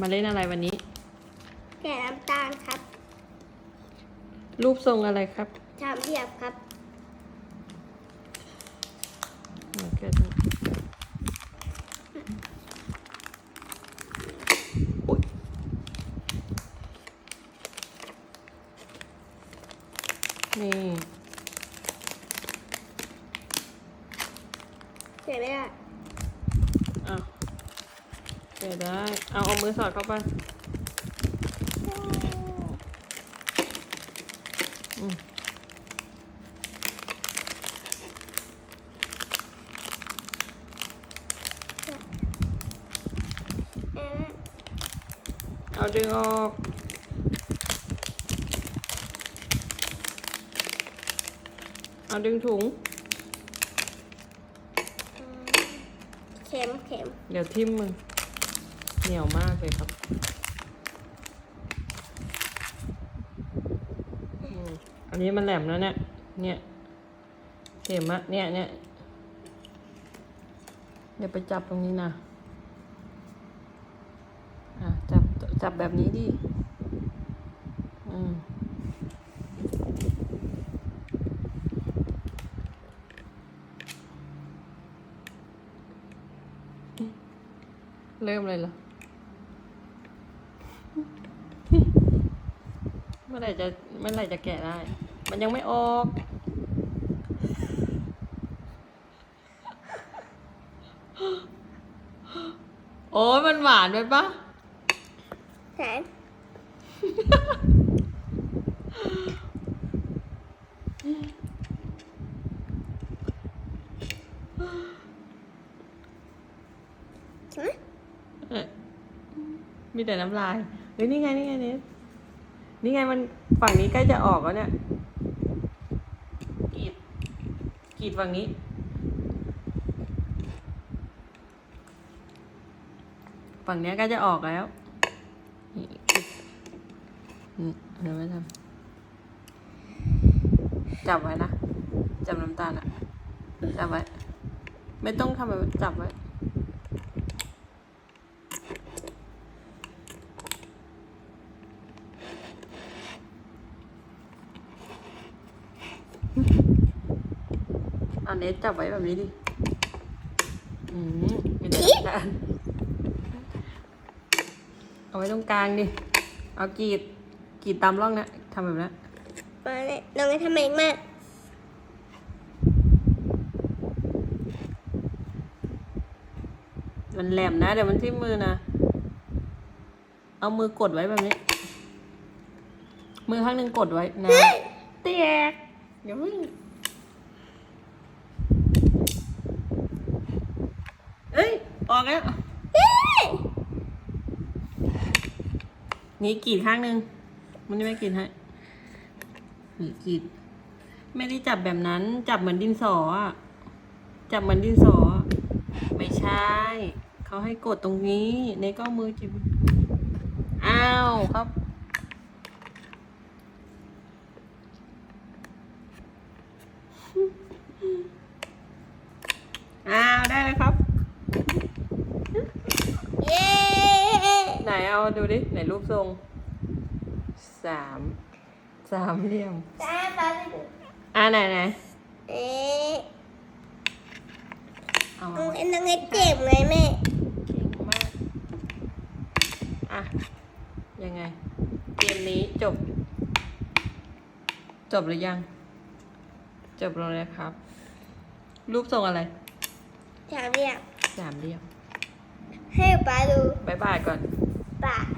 มาเล่นอะไรวันนี้ แกะน้ำตาลครับ รูปทรงอะไรครับชามเรียบครับโอเคครับอุ๊ยนี่เสร็จไหมล่ะอะเดี๋ยวได้ เอาเอามือสอดเข้าไปอืมเอ๊ะเอาดึงออกเอาดึงถุงอืมเข็มเข็มเดี๋ยวทิ่มมึง เหนียวมากเลยครับอันนี้มันแหลมแล้วเนี่ย เนี่ยเข็มอะเนี่ยเนี่ยเดี๋ยวไปจับตรงนี้นะอะจับจับแบบนี้ดิ อืมเริ่มเลยเหรอ มื่อไหร่จะเมื่อไหร่จะแกะได้ มันยังไม่ออก โอ้ยมันหวานไปปะแสนใช่ไหมเอ้ยมีแต่น้ำลาย เฮ้ย นี่ไง นี่ไงเนส นี่ไงมันฝั่งนี้ใกล้จะออกแล้วเนี่ยกรีดกรีดฝั่งนี้ ฝั่งนี้ใกล้จะออกแล้วนี่เดี๋ยวไม่ทำจับไว้นะจับน้ำตาลอะจับไว้ ไม่ต้องทำแบบจับไว้ อันนี้จับไว้แบบนี้ดิ อืมไม่ได้การเอาไว้ตรงกลางดิ เอากรีดกรีดตามร่องนะทำแบบนั้นมาเลยน้องจะทำเองมากมันแหลมนะ เดี๋ยวมันทิ่มมือนะ เอามือกดไว้แบบนี้ มือข้างหนึ่งกดไว้นะ เตียกเดี๋ยวมึงเออกแล้ว นี่กรีดข้างหนึ่งมันจะไม่กรีดให้นี่กรีด ไม่ได้จับแบบนั้น จับเหมือนดินสออะจับเหมือนดินสออะไม่ใช่ เขาให้กดตรงนี้ ในก็มือจิบอ้าวครับอ้าวได้เลยครับ เย้ ไหนเอาดูดิไหนรูปทรงสามสามเหลี่ยมตาตาไปดูอ่าไหนไหนเอ๊ะเอาน้มาองไว้เอ็นน้องเอ็นเจ็บไหมแม่เก่งมากอะยังไงเกมนี้จบ จบหรือยัง จบแล้วนะครับ รูปทรงอะไรชามเรียบสามเหลี่ยมให้ป๊าดูบายบายก่อน ปาก